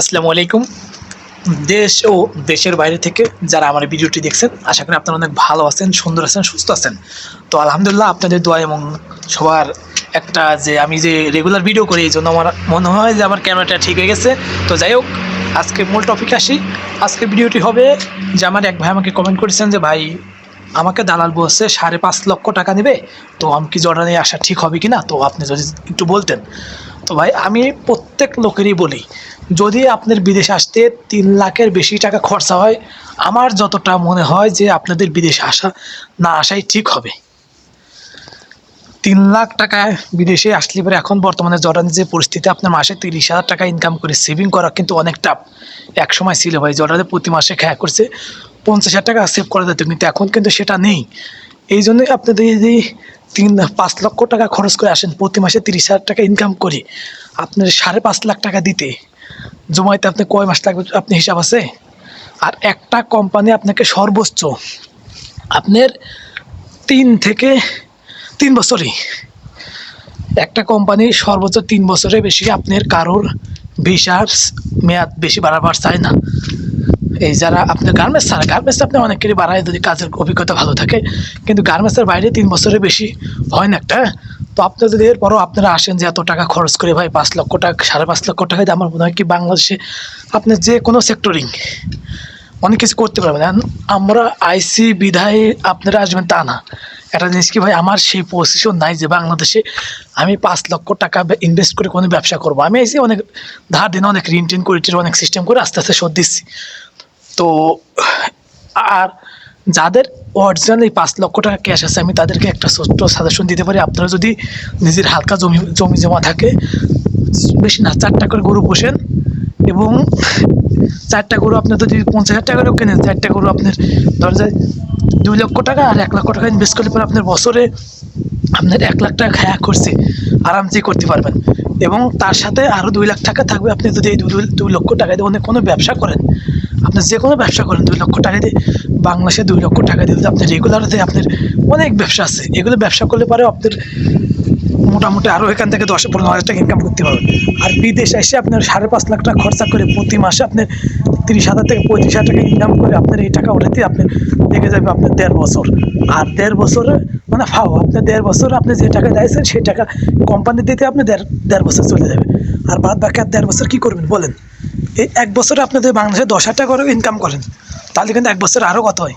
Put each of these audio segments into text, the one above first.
আসসালামু আলাইকুম। দেশ ও দেশের বাইরে থেকে যারা আমার ভিডিওটি দেখছেন, আশা করি আপনারা অনেক ভালো আছেন, সুন্দর আছেন, সুস্থ আছেন। তো আলহামদুলিল্লাহ আপনাদের দোয়া এবং সবার একটা যে আমি যে রেগুলার ভিডিও করি, এই জন্য আমার মনে হয় যে আমার ক্যামেরাটা ঠিক হয়ে গেছে। তো যাই হোক, আজকে মূল টপিক আসি। আজকে ভিডিওটি হবে যে আমার এক ভাই আমাকে কমেন্ট করেছেন যে, ভাই, আমাকে দালাল বলছে সাড়ে পাঁচ লক্ষ টাকা নেবে তো আমি কি জর্ডানে আসা ঠিক হবে কি না তো আপনি যদি একটু বলতেন। তো ভাই, আমি প্রত্যেক লোকেরই বলি যদি আপনার বিদেশে আসতে তিন লাখের বেশি টাকা খরচা হয়, আমার যতটা মনে হয় যে আপনাদের বিদেশে আসা না আসাই ঠিক হবে। তিন লাখ টাকায় বিদেশে আসলে পরে এখন বর্তমানে জর্ডানের যে পরিস্থিতি, আপনার মাসে তিরিশ হাজার টাকা ইনকাম করে সেভিং করা কিন্তু অনেক টাফ এক সময় ছিল ভাই, জর্ডানে প্রতি মাসে খেয়া করছে পঞ্চাশ হাজার টাকা সেভ করা যেত, কিন্তু এখন কিন্তু সেটা নেই। এই জন্যই আপনাদের যদি তিন, পাঁচ লক্ষ টাকা খরচ করে আসেন, প্রতি মাসে তিরিশ হাজার টাকা ইনকাম করে, আপনার সাড়ে পাঁচ লাখ টাকা দিতে জমাইতে আপনি কয় মাস লাগবে? আপনি হিসাব আছে? আর একটা কোম্পানি আপনাকে সর্বোচ্চ আপনার তিন থেকে তিন বছরই। একটা কোম্পানি সর্বোচ্চ তিন বছরের বেশি আপনার কারোর ভিসার মেয়াদ বেশি বাড়াবার চায় না। এই যারা আপনার গার্মেন্টস ছাড়া গার্মেন্টস আপনি অনেকেরই বাড়ায় যদি কাজের অভিজ্ঞতা ভালো থাকে, কিন্তু গার্মেন্টসের বাইরে তিন বছরের বেশি হয় না একটা। তো আপনি যদি এরপরও আপনারা আসেন যে এত টাকা খরচ করে ভাই পাঁচ লক্ষ টাকা, সাড়ে পাঁচ লক্ষ টাকা দিয়ে, আমার মনে হয় কি বাংলাদেশে আপনি যে কোনো সেক্টরিং অনেক কিছু করতে পারবেন। আমরা আইসি বিধায় আপনারা আসবেন তা না। একটা জিনিস কি ভাই, আমার সেই পজিশন নাই যে বাংলাদেশে আমি পাঁচ লক্ষ টাকা ইনভেস্ট করে কোনো ব্যবসা করব। আমি এসে অনেক ধার দিন, অনেক ঋণ টিন করে অনেক সিস্টেম করে আস্তে আস্তে শোধ দিচ্ছি। তো আর যাদের অরিজিনাল পাঁচ লক্ষ টাকা ক্যাশ আছে, আমি তাদেরকে একটা ছোট্ট সাজেশন দিতে পারি। আপনারা যদি নিজের হালকা জমি জমি জমা থাকে, বেশি না, চারটা করে গরু পোষেন এবং চারটা গরু আপনি যদি পঞ্চাশ হাজার টাকা কেনেন, চারটা গরু আপনার ধরা যায় দুই লক্ষ টাকা আর এক লক্ষ টাকা ইনভেস্ট করলে পরে আপনার বছরে আপনার এক লাখ টাকা খায়া করছে, আরামসে করতে পারবেন। এবং তার সাথে আরও দুই লাখ টাকা থাকবে, আপনি যদি এই দুই লক্ষ টাকা দিয়ে কোনো ব্যবসা করেন আপনি যে কোনো ব্যবসা করেন, দুই লক্ষ টাকা দিয়ে বাংলাদেশে দুই লক্ষ টাকা দিয়ে আপনি রেগুলারতে আপনার অনেক ব্যবসা আছে, এগুলো ব্যবসা করলে পরে আপনার মোটামুটি আরও এখান থেকে দশ পনেরো হাজার টাকা ইনকাম করতে পারবেন। আর বিদেশে এসে আপনার সাড়ে পাঁচ লাখ টাকা খরচা করে প্রতি মাসে আপনার তিরিশ হাজার থেকে পঁয়ত্রিশ হাজার টাকা ইনকাম করে আপনার এই টাকা উঠাতে আপনার লেগে যাবে আপনার দেড় বছর। আর দেড় বছরে মানে ফাও, আপনার দেড় বছর আপনি যে টাকা দিয়েছেন সেই টাকা কোম্পানি দিতে আপনি দেড় দেড় বছর চলে যাবে। আর বাদ বাকি আর দেড় বছর কী করবেন বলেন? এক বছরে আপনি যদি বাংলাদেশে দশ হাজার টাকা করে ইনকাম করেন। তাহলে কিন্তু এক বছর আরও কত হয়?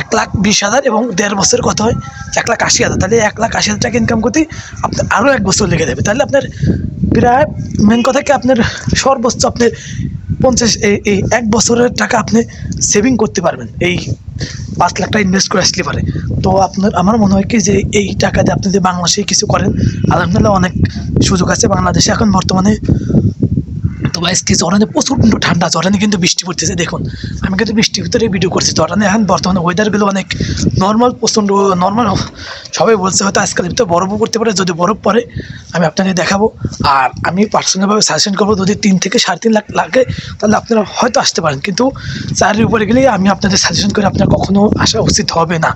এক লাখ বিশ হাজার এবং দেড় বছর কত হয়? এক লাখ আশি হাজার। তাহলে এক লাখ আশি হাজার টাকা ইনকাম করতে আপনার আরও এক বছর লেগে যাবে। তাহলে আপনার প্রায় মেন কথা কি আপনার সর্বোচ্চ আপনার পঞ্চাশ এই এই এক বছরের টাকা আপনি সেভিং করতে পারবেন। এই পাঁচ লাখ টাকা ইনভেস্ট করে আসলে পারে। তো আপনার, আমার মনে হয় কি যে এই টাকা দিয়ে আপনি যদি বাংলাদেশে কিছু করেন, আলহামদুলিল্লাহ অনেক সুযোগ আছে। বাংলাদেশে এখন বর্তমানে কি জরানে প্রচণ্ড ঠান্ডা জরানে কিন্তু বৃষ্টি পড়তেছে, দেখুন। আমি কিন্তু বৃষ্টির ভিতরে ভিডিও করছি জরানে এখন বর্তমানে ওয়েদারগুলো অনেক নর্মাল প্রচণ্ড নর্মাল সবাই বলছে হয়তো আজকাল ভিতরে বরফও পড়তে পারে, যদি বরফ পড়ে, আমি আপনাকে দেখাবো। আর আমি পার্সোনালভাবে সাজেশন করব, যদি তিন থেকে সাড়ে তিন লাখ লাগে, তাহলে আপনারা হয়তো আসতে পারেন। কিন্তু চারের উপরে গেলে আমি আপনাদের সাজেশন করে, আপনার কখনো আসা উচিত হবে না।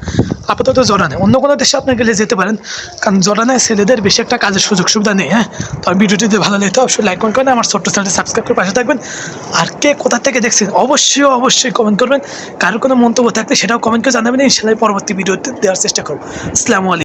আপাতত জরানে অন্য কোনো দেশে আপনার গেলে যেতে পারেন, কারণ জরানে ছেলেদের বেশি একটা কাজের সুযোগ সুবিধা নেই হ্যাঁ? তো আমি ভিডিওটি যদি ভালো লেগে অবশ্যই লাইক করেন আমার ছোট্ট চ্যানেলটি সাবস্ক্রাইব করে পাশে থাকবেন। আর কে কোথা থেকে দেখছেন অবশ্যই অবশ্যই কমেন্ট করবেন। কারোর কোনো মন্তব্য থাকলে সেটাও কমেন্ট করে জানাবেন। ইনশাল্লাহ পরবর্তী ভিডিও দেওয়ার চেষ্টা করব। আসসালামু আলাইকুম।